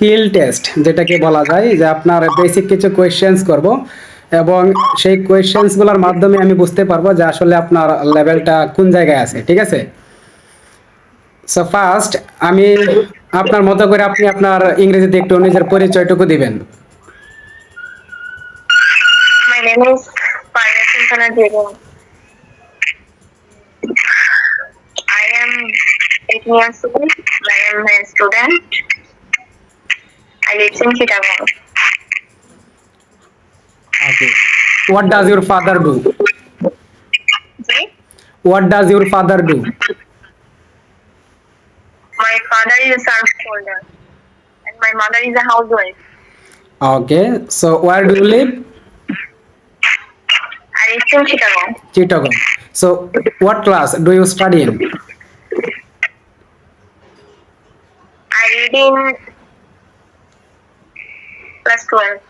Skill test, যেটাকে বলা যায়, যে আপনার বেসিক কিছু কোয়েশ্চেন্স করব এবং সেই কোয়েশ্চেন্সগুলোর মাধ্যমে আমি বুঝতে পারব যে আসলে আপনার লেভেলটা কোন জায়গায় আছে, ঠিক আছে সো ফার্স্ট আমি আপনার মতো করে আপনি আপনার ইংরেজিতে একটু নিজের পরিচয়টুকু দিবেন. I am 18 years old. I am a student. Okay. What does your father do? Sorry? What does your father do? My father is a service holder and my mother is a housewife. Okay. So where do you live? I live in Chicago. Chicago. So what class do you study in? I read in Class 12.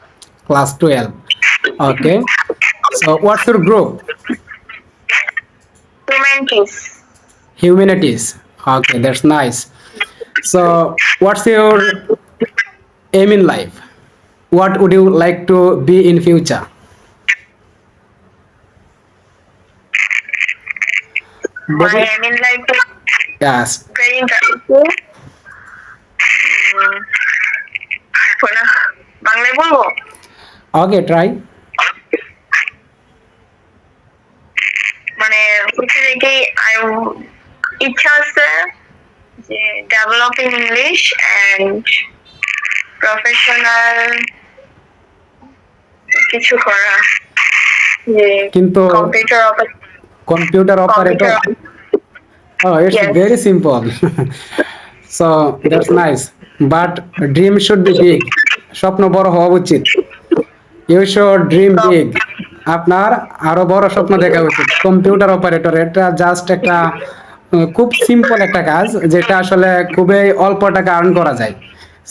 Class 12. Okay. So what's your group? Humanities. Humanities. Okay, that's nice. So what's your aim in life? What would you like to be in future? My aim in life Yes. Playing to... Um, I wanna বাংলায় বলব okay try মানে হচ্ছে যে I ইচ্ছা আছে যে develop English and professional কিছু করা কিন্তু computer operator oh it's Yes. very simple so that's nice but dream should be big স্বপ্ন বড় হওয়া উচিত। ইউ শুড ড্রিম বিগ আপনার আরও বড় স্বপ্ন দেখা উচিত। কম্পিউটার অপারেটর এটা জাস্ট একটা খুব সিম্পল একটা কাজ যেটা আসলে খুবই অল্প টাকা আর্ন করা যায়।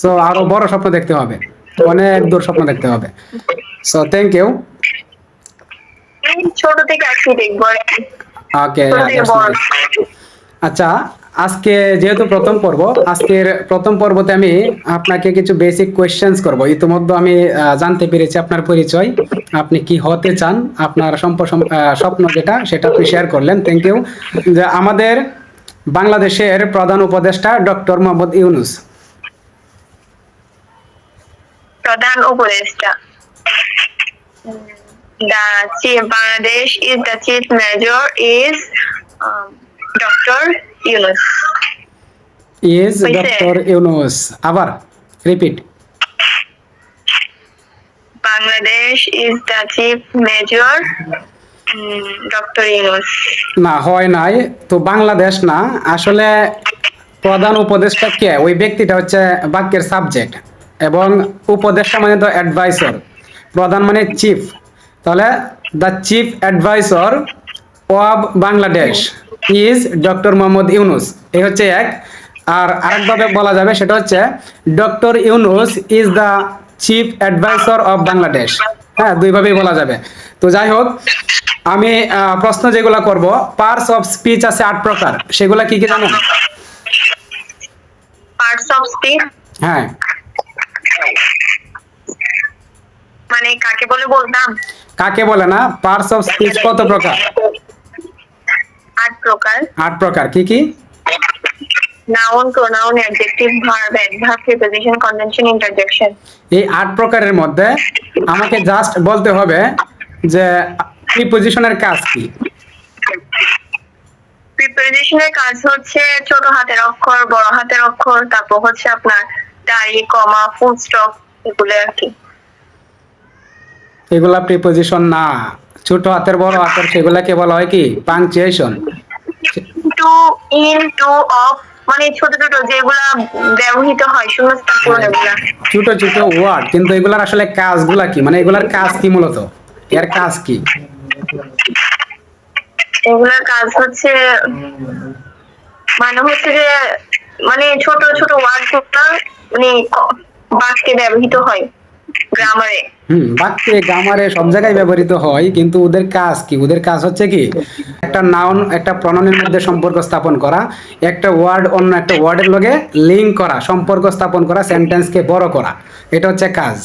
সো আরও বড় স্বপ্ন দেখতে হবে। অনেক দূর স্বপ্ন দেখতে হবে। সো থ্যাংক ইউ ছোট থেকে আজকে দেখব ওকে আচ্ছা আজকে যেহেতু প্রথম পর্ব, আজকের প্রথম পর্বতে আমি আপনাকে কিছু বেসিক কোয়েশ্চেন্স করব। ইতিমধ্যে আমি জানতে পেরেছি আপনার পরিচয়, আপনি কি হতে চান, আপনার স্বপ্ন যেটা, সেটা আপনি শেয়ার করলেন। থ্যাংক ইউ যে আমাদের বাংলাদেশের প্রধান উপদেষ্টা ডক্টর মোহাম্মদ ইউনুস। প্রধান উপদেষ্টা। the chief, Bangladesh is the chief Dr. Yunus. Is doctor Yunus আবার repeat is the chief major um, Dr. Yunus. না হয় নাই তো বাংলাদেশ না আসলে প্রধান উপদেষ্টা কে ওই ব্যক্তিটা হচ্ছে বাক্যের সাবজেক্ট এবং উপদেষ্টা মানে তো অ্যাডভাইসর প্রধান মানে চিফ তাহলে the chief adviser of Bangladesh is doctor Mohammad Yunus. এই হচ্ছে এক। আর আরেকভাবে বলা যাবে সেটা হচ্ছে doctor Yunus is the chief adviser of Bangladesh. হ্যাঁ দুইভাবেই বলা যাবে। তো যাই হোক আমি প্রশ্ন যেগুলো করব পার্টস অফ স্পিচ আছে আট প্রকার। সেগুলা কি কি জানেন? Parts of speech? হ্যাঁ। মানে কাকে বলে বলতাম? কাকে বলে না? পার্টস অফ স্পিচ কত প্রকার? আট প্রকার। আট প্রকার কি কি? Noun pronoun adjective verb adverb preposition convention interjection এই আট প্রকারের মধ্যে আমাকে জাস্ট বলতে হবে যে প্রিপোজিশনের কাজ কি? প্রিপোজিশনের কাজ হচ্ছে ছোট হাতের অক্ষর বড় হাতের অক্ষর তারপর হচ্ছে আপনার দাড়ি কমা ফুল স্টপ এগুলো আর কি। এগুলা প্রিপোজিশন না। ছোট হাতের বড় হাতের সেগুলাকে বলা হয় কি? Punctuation to in to of মানে ছোট ছোট যেগুলা ব্যবহৃত হয় শূন্যস্থান পূরণ ছোট ছোট ওয়ার্ড কিন্তু এগুলার আসলে কাজগুলা কি? মানে এগুলার কাজ কি মূলত? এর কাজ কি? এগুলার কাজ হচ্ছে মানে হচ্ছে যে মানে ছোট ছোট ওয়ার্ডগুলা মানে বাক্যে ব্যবহৃত হয় গ্রামারে হুম বাক্যে গ্রামারে সব জায়গায় ব্যবহৃত হয়, কিন্তু ওদের কাজ কি? ওদের কাজ হচ্ছে কি? একটা নাউন একটা প্রণনের মধ্যে সম্পর্ক স্থাপন করা, একটা ওয়ার্ড অন্য একটা ওয়ার্ডের লগে লিঙ্ক করা, সম্পর্ক স্থাপন করা সেন্টেন্সকে বড় করা, এটা হচ্ছে কাজ।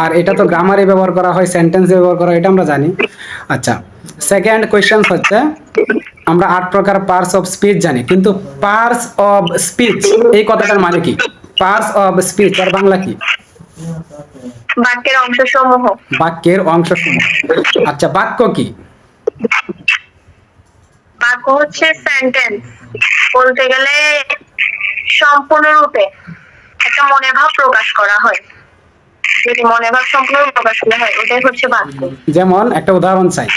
আর এটা তো গ্রামারে ব্যবহার করা হয় সেন্টেন্সে ব্যবহার করা এটা আমরা জানি। আচ্ছা সেকেন্ড কোয়েশ্চেন হচ্ছে, আমরা আট প্রকার পার্টস অফ স্পিচ জানি, কিন্তু পার্টস অফ স্পিচ এই কথাটার মানে কি? পার্টস অফ স্পিচ আর বাংলা কি? বাক্যের অংশ সমূহ বাক্যের অংশ আচ্ছা বাক্য কি? বাক্য হচ্ছে সেন্টেন্স বলতে গেলে সম্পূর্ণরূপে একটা মনের ভাব প্রকাশ করা হয়। যদি মনের ভাব সম্পূর্ণ প্রকাশ করা হয় ওটাই হচ্ছে বাক্য। যেমন একটা উদাহরণ চাই।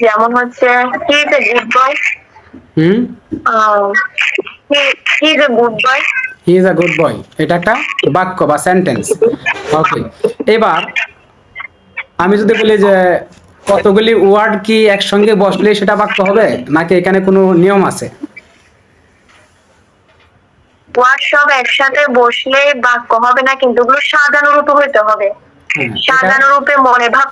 যেমন হচ্ছে he is a good boy hmm he is a good boy he is a good boy এটা একটা বাক্য বা সেন্টেন্স ওকে এবার আমি যদি বলি যে কতগুলি ওয়ার্ড কি একসঙ্গে বসলে সেটা বাক্য হবে? নাকি এখানে কোনো নিয়ম আছে? ওয়ার্ড সব একসাথে বসলে বাক্য হবে না কিন্তু ওগুলো সাজানো রূপে হইতে হবে। হ্যাঁ, সাজানো রূপে মনে ভাব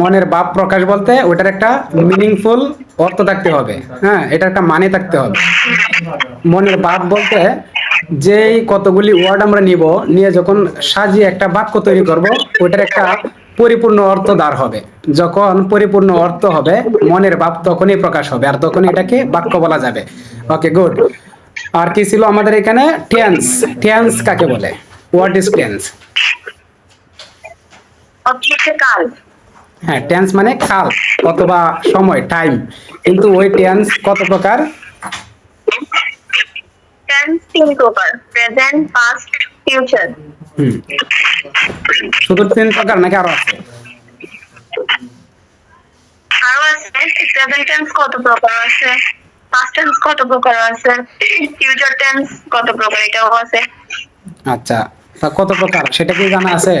মনের ভাব প্রকাশ বলতে ওটার একটা মিনিংফুল অর্থ থাকতে হবে। হ্যাঁ এটা একটা মানে থাকতে হবে। মনের ভাব বলতে যেই কতগুলি ওয়ার্ড আমরা নিব, নিয়ে যখন সাজিয়ে একটা বাক্য তৈরি করব ওটার একটা পরিপূর্ণ অর্থ দাঁড় হবে। যখন পরিপূর্ণ অর্থ হবে, মনের ভাব তখনই প্রকাশ হবে, আর তখন এটাকে বাক্য বলা যাবে। ওকে গুড আর কি ছিল আমাদের এখানে? টেন্স টেন্স কাকে বলে? হোয়াট ইজ টেন্স হচ্ছে কাল হ্যাঁ টেন্স মানে কাল অথবা সময় টাইম কিন্তু ওই টেন্স কত প্রকার? টেন্স তিন প্রকার প্রেজেন্ট পাস্ট ফিউচার হুম। শুধু তিন প্রকার নাকি আরও আছে? আরও আছে। প্রেজেন্ট টেন্স কত প্রকার আছে? পাস্ট টেন্স কত প্রকার আছে? ফিউচার টেন্স কত প্রকার এটাও আছে। আচ্ছা তা কত প্রকার? সেটা কি জানা আছে?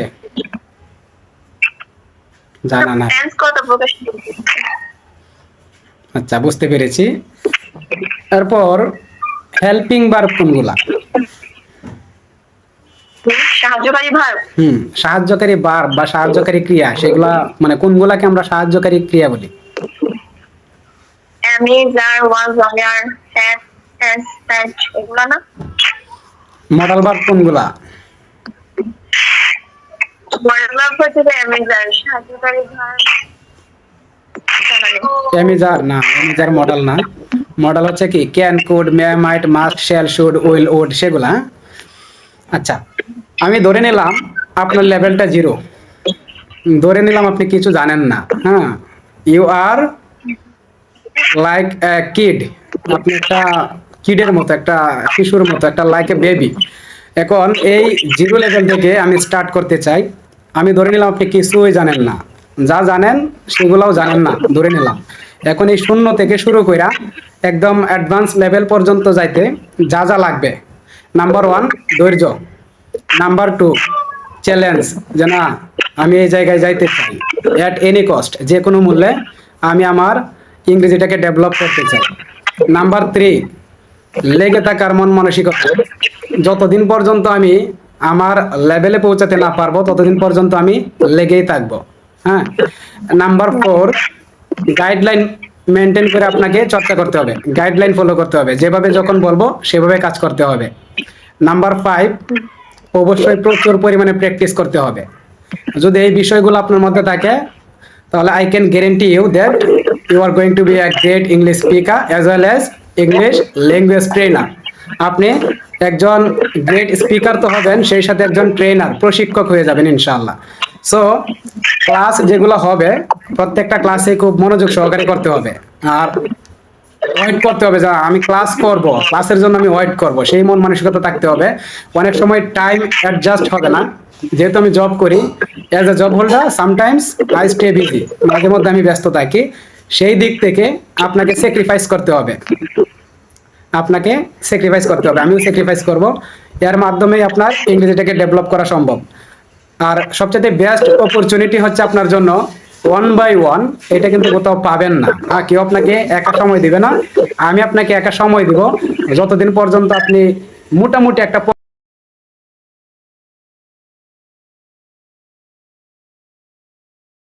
জানা না। টেন্স কত প্রকার আচ্ছা বুঝতে পেরেছি। তারপর হেল্পিং বার কোনগুলা? সাহায্যকারী ভার হুম সাহায্যকারী বার বা সাহায্যকারী ক্রিয়া সেগুলা মানে কোনগুলাকে আমরা সাহায্যকারী ক্রিয়া বলি? এগুলা না? মডেল বার কোনগুলা মডেল ভার্ব হচ্ছে যে am is are সাহায্যকারী ভার না মডেল না। মডেল হচ্ছে কি can could may might must should will would সেগুলা হ্যাঁ? আচ্ছা আমি ধরে নিলাম আপনার লেভেলটা জিরো ধরে নিলাম আপনি কিছু জানেন না হ্যাঁ? ইউ আর লাইক কিড আপনি একটা কিডের মতো, একটা শিশুর মতো, একটা লাইক এ বেবি এখন এই জিরো লেভেল থেকে আমি স্টার্ট করতে চাই। আমি ধরে নিলাম আপনি কিছুই জানেন না। যা জানেন সেগুলাও জানেন না, ধরে নিলাম। এখন এই শূন্য থেকে শুরু কইরা একদম অ্যাডভান্স লেভেল পর্যন্ত যাইতে যা যা লাগবে। নাম্বার ওয়ান ধৈর্য। নাম্বার টু চ্যালেঞ্জ যে না, আমি এই জায়গায় যাইতে চাই। অ্যাট এনি কস্ট যে কোনো মূল্যে আমি আমার ইংরেজিটাকে ডেভেলপ করতে চাই। নাম্বার থ্রি লেগে থাকার মন মানসিকতা। যতদিন পর্যন্ত আমি আমার লেভেলে পৌঁছাতে না পারব, ততদিন পর্যন্ত আমি লেগেই থাকব। হ্যাঁ? নাম্বার ফোর গাইডলাইন মেনটেন করে আপনাকে চর্চা করতে হবে গাইডলাইন ফলো করতে হবে। যেভাবে যখন বলব, সেভাবে কাজ করতে হবে। নাম্বার ফাইভ অবশ্যই প্রচুর পরিমাণে প্র্যাকটিস করতে হবে। যদি এই বিষয়গুলো আপনার মধ্যে থাকে, তাহলে I can guarantee you that you are going to be a great English speaker as well as English language trainer আপনি একজন গ্রেট স্পিকার তো হবেন, সেই সাথে একজন ট্রেনার প্রশিক্ষক হয়ে যাবেন ইনশাআল্লাহ। সো ক্লাস যেগুলো হবে, প্রত্যেকটা ক্লাসে খুব মনোযোগ সহকারে করতে হবে। আর ওয়েট করতে হবে যে আমি ক্লাস করব ক্লাসের জন্য আমি ওয়েট করব, সেই মন মানসিকতা থাকতে হবে। অনেক সময় টাইম অ্যাডজাস্ট হবে না। যেহেতু আমি জব করি as a job holder sometimes I stay busy মাঝে মধ্যে আমি ব্যস্ত থাকি। সেই দিক থেকে আপনাকে স্যাক্রিফাইস করতে হবে। আপনাকে স্যাক্রিফাইস করতে হবে। আমিও স্যাক্রিফাইস করব। এর মাধ্যমে আপনার ইংরেজিটাকে ডেভেলপ করা সম্ভব। আর সবচেয়ে বেস্ট অপরচুনিটি হচ্ছে আপনার জন্য ওয়ান বাই ওয়ান এটা কিন্তু কোথাও পাবেন না। আর কেউ আপনাকে একা সময় দিবে না। আমি আপনাকে একা সময় দিব। যতদিন পর্যন্ত আপনি মোটামুটি একটা